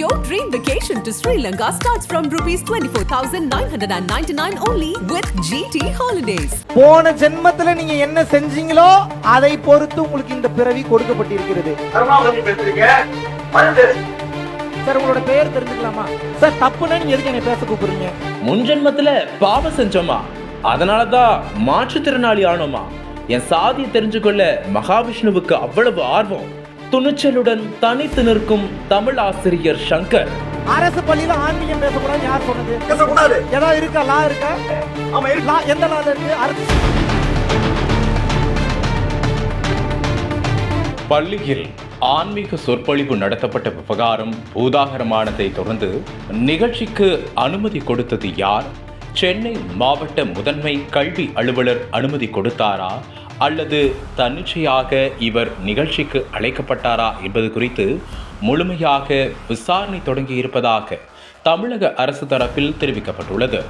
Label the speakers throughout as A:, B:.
A: Your dream vacation to Sri Lanka starts from rupees 24,999 only with GT Holidays.
B: போன ஜென்மத்துல நீங்க என்ன செஞ்சீங்களோ அதை பொறுத்து உங்களுக்கு இந்த பிறவி கொடுக்கப்பட்டிருக்கிறது. சார் உங்களோட பெயர் தெரிஞ்சுக்கலாமா? சார் தப்புன்னா நீங்க எதுக்கு என்ன பேச கூப்பிடுறீங்க?
C: முன் ஜென்மத்துல பாவம் செஞ்சோமா? அதனாலதான் மாற்றுத்திறனாளி ஆனோமா? என் சாதியை தெரிஞ்சுக்கொள்ள மகாவிஷ்ணுவுக்கு அவ்வளவு ஆர்வம். துணிச்சலுடன் தனித்து நிற்கும் தமிழ் ஆசிரியர் சங்கர்.
B: அரசு பள்ளியில ஆன்மீகம் பேசக்கூடாது யார் சொன்னது?
D: பேசக்கூடாது.
B: ஏதாவது இருக்கா? லா இருக்கா?
D: ஆமா.
B: லா எந்த லால இருக்கு? அரசு.
C: பள்ளியில் ஆன்மீக சொற்பொழிவு நடத்தப்பட்ட விவகாரம் பூதாகரமானதை தொடர்ந்து நிகழ்ச்சிக்கு அனுமதி கொடுத்தது யார்? சென்னை மாவட்ட முதன்மை கல்வி அலுவலர் அனுமதி கொடுத்தாரா? அல்லது தன்னிச்சையாக இவர் நிகழ்ச்சிக்கு அழைக்கப்பட்டாரா என்பது குறித்து முழுமையாக விசாரணை தொடங்கியிருப்பதாக தமிழக அரசு தரப்பில் தெரிவிக்கப்பட்டுள்ளது.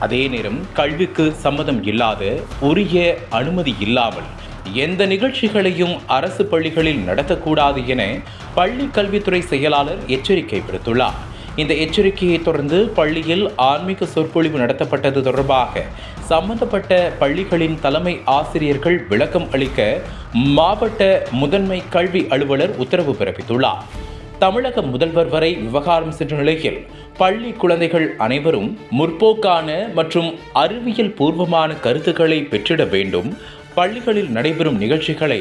C: அதே நேரம் கல்விக்கு சம்மதம் இல்லாத உரிய அனுமதி இல்லாமல் எந்த நிகழ்ச்சிகளையும் அரசு பள்ளிகளில் நடத்தக்கூடாது என பள்ளி கல்வித்துறை செயலாளர் எச்சரிக்கை விடுத்துள்ளார். இந்த எச்சரிக்கையை தொடர்ந்து பள்ளியில் ஆன்மீக சொற்பொழிவு நடத்தப்பட்டது தொடர்பாக சம்பந்தப்பட்ட பள்ளிகளின் தலைமை ஆசிரியர்கள் விளக்கம் அளிக்க மாவட்ட முதன்மை கல்வி அலுவலர் உத்தரவு பிறப்பித்துள்ளார். தமிழக முதல்வர் வரை விவகாரம் சென்ற நிலையில் பள்ளி குழந்தைகள் அனைவரும் முற்போக்கான மற்றும் அறிவியல் பூர்வமான கருத்துக்களை பெற்றிட வேண்டும் பள்ளிகளில் நடைபெறும் நிகழ்ச்சிகளை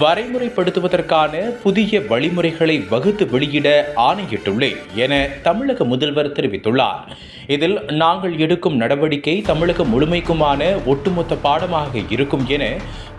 C: வரைமுறைப்படுத்துவதற்கான புதிய வழிமுறைகளை வகுத்து வெளியிட ஆணையிட்டுள்ளேன் என தமிழக முதல்வர் தெரிவித்துள்ளார். இதில் நாங்கள் எடுக்கும் நடவடிக்கை தமிழகம் முழுமைக்குமான ஒட்டுமொத்த பாடமாக இருக்கும் என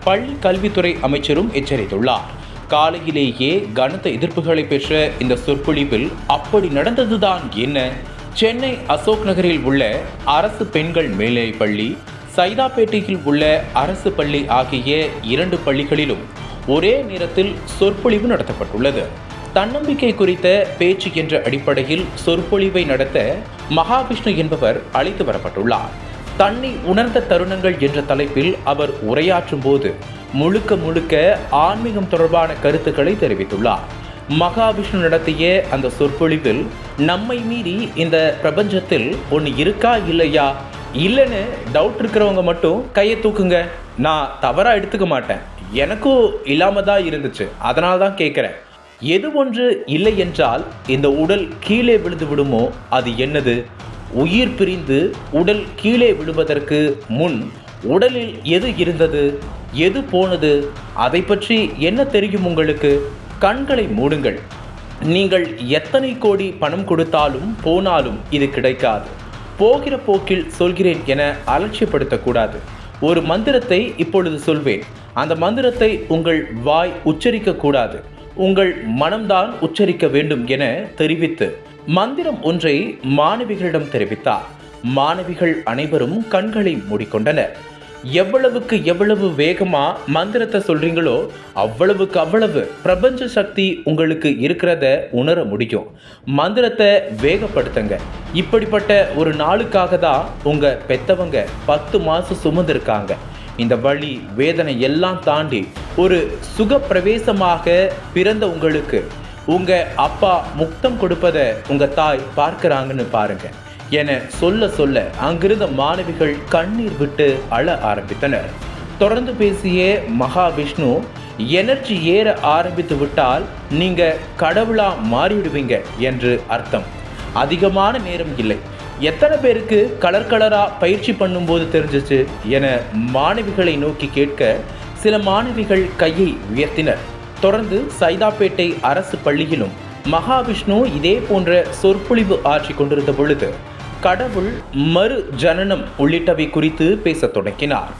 C: பள்ளி கல்வித்துறை அமைச்சரும் எச்சரித்துள்ளார். காலையிலேயே கனத்த எதிர்ப்புகளை பெற்ற இந்த சொற்பொழிவில் அப்படி நடந்ததுதான் என்ன? சென்னை அசோக் நகரில் உள்ள அரசு பெண்கள் மேல்நிலைப் பள்ளி சைதாப்பேட்டையில் உள்ள அரசு பள்ளி ஆகிய இரண்டு பள்ளிகளிலும் ஒரே நேரத்தில் சொற்பொழிவு நடத்தப்பட்டுள்ளது. தன்னம்பிக்கை குறித்த பேச்சு என்ற அடிப்படையில் சொற்பொழிவை நடத்த மகாவிஷ்ணு என்பவர் அழைத்து வரப்பட்டுள்ளார். தன்னை உணர்ந்த தருணங்கள் என்ற தலைப்பில் அவர் உரையாற்றும் போது முழுக்க முழுக்க ஆன்மீகம் தொடர்பான கருத்துக்களை தெரிவித்துள்ளார். மகாவிஷ்ணு நடத்திய அந்த சொற்பொழிவில் நம்மை மீறி இந்த பிரபஞ்சத்தில் ஒன்று இருக்கா இல்லையா? இல்லைன்னு டவுட் இருக்கிறவங்க மட்டும் கையை தூக்குங்க. நான் தவறாக எடுத்துக்க மாட்டேன். எனக்கும் இல்லாமல் தான் இருந்துச்சு. அதனால தான் கேட்குறேன் எது ஒன்று இல்லை என்றால் இந்த உடல் கீழே விழுந்து விடுமோ? அது என்னது? உயிர் பிரிந்து உடல் கீழே விழுவதற்கு முன் உடலில் எது இருந்தது? எது போனது? அதை பற்றி என்ன தெரியும் உங்களுக்கு? கண்களை மூடுங்கள். நீங்கள் எத்தனை கோடி பணம் கொடுத்தாலும் போனாலும் இது கிடைக்காது. போகிற போக்கில் சொல்கிறேன் என அலட்சியப்படுத்தக்கூடாது. ஒரு மந்திரத்தை இப்பொழுது சொல்வேன். அந்த மந்திரத்தை உங்கள் வாய் உச்சரிக்க கூடாது உங்கள் மனம்தான் உச்சரிக்க வேண்டும் என தெரிவித்து. மந்திரம் ஒன்றை மாணவிகளிடம் தெரிவித்தார். மாணவிகள் அனைவரும் கண்களை மூடிக்கொண்டனர். எவ்வளவுக்கு எவ்வளவு வேகமாக மந்திரத்தை சொல்கிறீங்களோ அவ்வளவுக்கு அவ்வளவு பிரபஞ்ச சக்தி உங்களுக்கு இருக்கிறத உணர முடியும். மந்திரத்தை வேகப்படுத்துங்க. இப்படிப்பட்ட ஒரு நாளுக்காக தான் உங்கள் பெத்தவங்க பத்து மாதம் சுமந்திருக்காங்க. இந்த வழி வேதனை எல்லாம் தாண்டி ஒரு சுகப்பிரவேசமாக பிறந்த உங்களுக்கு உங்கள் அப்பா முக்தம் கொடுப்பதை உங்கள் தாய் பார்க்குறாங்கன்னு பாருங்கள் என சொல்ல சொல்ல அங்கிருந்த மாணவிகள் கண்ணீர் விட்டு அழ ஆரம்பித்தனர். தொடர்ந்து பேசிய மகாவிஷ்ணு எனர்ஜி ஏற ஆரம்பித்து விட்டால் நீங்க கடவுளா மாறிவிடுவீங்க என்று அர்த்தம். அதிகமான நேரம் இல்லை. எத்தனை பேருக்கு கலர் கலரா பயிற்சி பண்ணும்போது தெரிஞ்சிச்சு என மாணவிகளை நோக்கி கேட்க சில மாணவிகள் கையை உயர்த்தினர். தொடர்ந்து சைதாப்பேட்டை அரசு பள்ளியிலும் மகாவிஷ்ணு இதே போன்ற சொற்பொழிவு ஆற்றி கொண்டிருந்த பொழுது கடவுள் மறு ஜனனம் உள்ளிட்டவை குறித்து பேசத் தொடங்கினார்.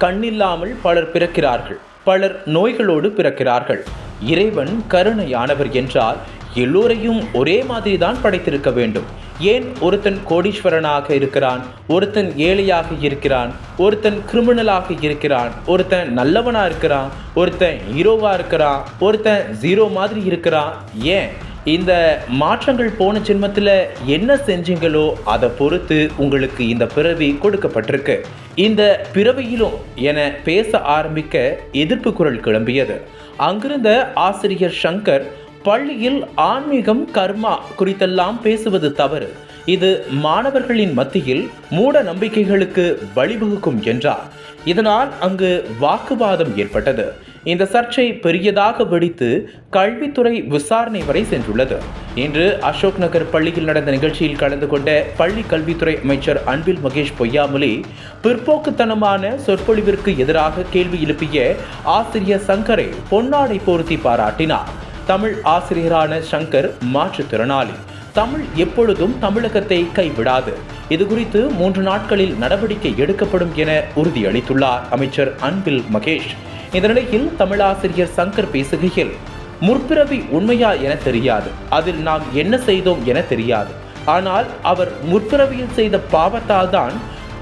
C: கண்ணில்லாமல் பலர் பிறக்கிறார்கள் பலர் நோய்களோடு பிறக்கிறார்கள். இறைவன் கருணையானவர் என்றால் எல்லோரையும் ஒரே மாதிரி தான் படைத்திருக்க வேண்டும். ஏன் ஒருத்தன் கோடீஸ்வரனாக இருக்கிறான் ஒருத்தன் ஏழையாக இருக்கிறான் ஒருத்தன் கிரிமினலாக இருக்கிறான் ஒருத்தன் நல்லவனாக இருக்கிறான் ஒருத்தன் ஹீரோவாக இருக்கிறான் ஒருத்தன் ஜீரோ மாதிரி இருக்கிறான்? ஏன்? இந்த மாற்றங்கள் போன ஜென்மத்தில் என்ன செஞ்சீங்களோ அதை பொறுத்து உங்களுக்கு இந்த பிறவி கொடுக்கப்பட்டிருக்கு. இந்த பிறவியிலும் என பேச ஆரம்பிக்க எதிர்ப்பு குரல் கிளம்பியது. அங்கிருந்த ஆசிரியர் சங்கர் பள்ளியில் ஆன்மீகம் கர்மா குறித்தெல்லாம் பேசுவது தவறு. இது மாணவர்களின் மத்தியில் மூட நம்பிக்கைகளுக்கு வழிவகுக்கும் என்றார். இதனால் அங்கு வாக்குவாதம் ஏற்பட்டது. இந்த சர்ச்சை பெரியதாக வெடித்து கல்வித்துறை விசாரணை வரை சென்றுள்ளது. இன்று அசோக் நகர் பள்ளியில் நடந்த நிகழ்ச்சியில் கலந்து கொண்ட பள்ளி கல்வித்துறை அமைச்சர் அன்பில் மகேஷ் பொய்யாமொழி பிற்போக்குத்தனமான சொற்பொழிவிற்கு எதிராக கேள்வி எழுப்பிய ஆசிரியர் சங்கரை பொன்னாடை போர்த்தி பாராட்டினார். தமிழ் ஆசிரியரான சங்கர் மாற்றுத்திறனாளி. தமிழ் எப்பொழுதும் தமிழகத்தை கைவிடாது. இது குறித்து மூன்று நாட்களில் நடவடிக்கை எடுக்கப்படும் என உறுதியளித்துள்ளார் அமைச்சர் அன்பில் மகேஷ். இந்த நிலையில் தமிழாசிரியர் சங்கர் பேசுகையில் முற்பிறவி உண்மையா என தெரியாது. அதில் நாம் என்ன செய்தோம் என தெரியாது. ஆனால் அவர் முற்பிறவியில் செய்த பாவத்தால் தான்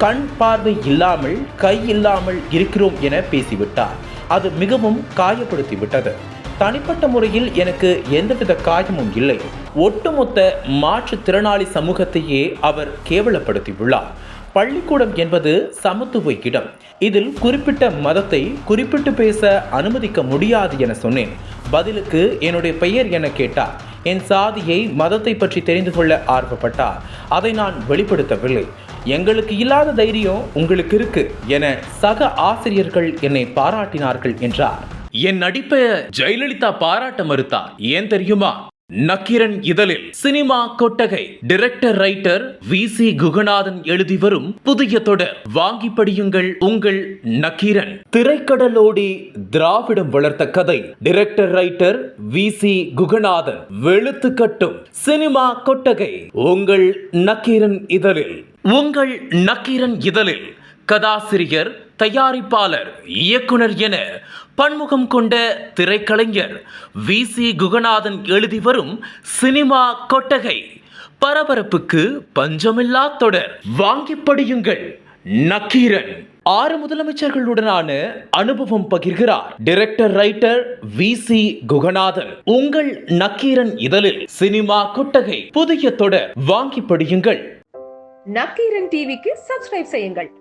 C: கண் பார்வை இல்லாமல் கை இல்லாமல் இருக்கிறோம் என பேசிவிட்டார். அது மிகவும் காயப்படுத்திவிட்டது. தனிப்பட்ட முறையில் எனக்கு எந்தவித காயமும் இல்லை. ஒட்டுமொத்த மாற்றுத்திறனாளி சமூகத்தையே அவர் கேவலப்படுத்தியுள்ளார். பள்ளிக்கூடம் என்பது சமத்துவ இடம். இதில் குறிப்பிட்ட மதத்தை குறிப்பிட்டு பேச அனுமதிக்க முடியாது என சொன்னேன். பதிலுக்கு என்னுடைய பெயர் என கேட்டார். என் சாதியை மதத்தை பற்றி தெரிந்து கொள்ள ஆர்வப்பட்டார். அதை நான் வெளிப்படுத்தவில்லை. எங்களுக்கு இல்லாத தைரியம் உங்களுக்கு இருக்கு என சக ஆசிரியர்கள் என்னை பாராட்டினார்கள் என்றார். என் நடிப்பை ஜெயலலிதா பாராட்ட மறுத்தார். ஏன் தெரியுமா? நக்கிரன் இதழில் சினிமா கொட்டகை. Director writer V C Guganathan எழுதி வரும் புதிய தொடர். வாங்கி படியுங்கள் உங்கள் நக்கீரன். திரைக்கடலோடி திராவிடம் வளர்த்த கதை. Director writer V C Guganathan வெளுத்து கட்டும் சினிமா கொட்டகை. உங்கள் நக்கீரன் இதழில். உங்கள் நக்கீரன் இதழில் கதாசிரியர் தயாரிப்பாளர் இயக்குனர் என பன்முகம் கொண்ட திரைக்கலைஞர் வி. சி. குகநாதன் எழுதி வரும் சினிமா கொட்டகை பரபரப்புக்கு பஞ்சமில்லா தொடர். வாங்கி படியுங்கள் நக்கீரன். ஆறு முதலமைச்சர்களுடனான அனுபவம் பகிர்கிறார். Director writer V. C. Guganathan. உங்கள் நக்கீரன் இதழில் சினிமா கொட்டகை புதிய தொடர். வாங்கி படியுங்கள்.
E: நக்கீரன் டிவிக்கு சப்ஸ்கிரைப் செய்யுங்கள்.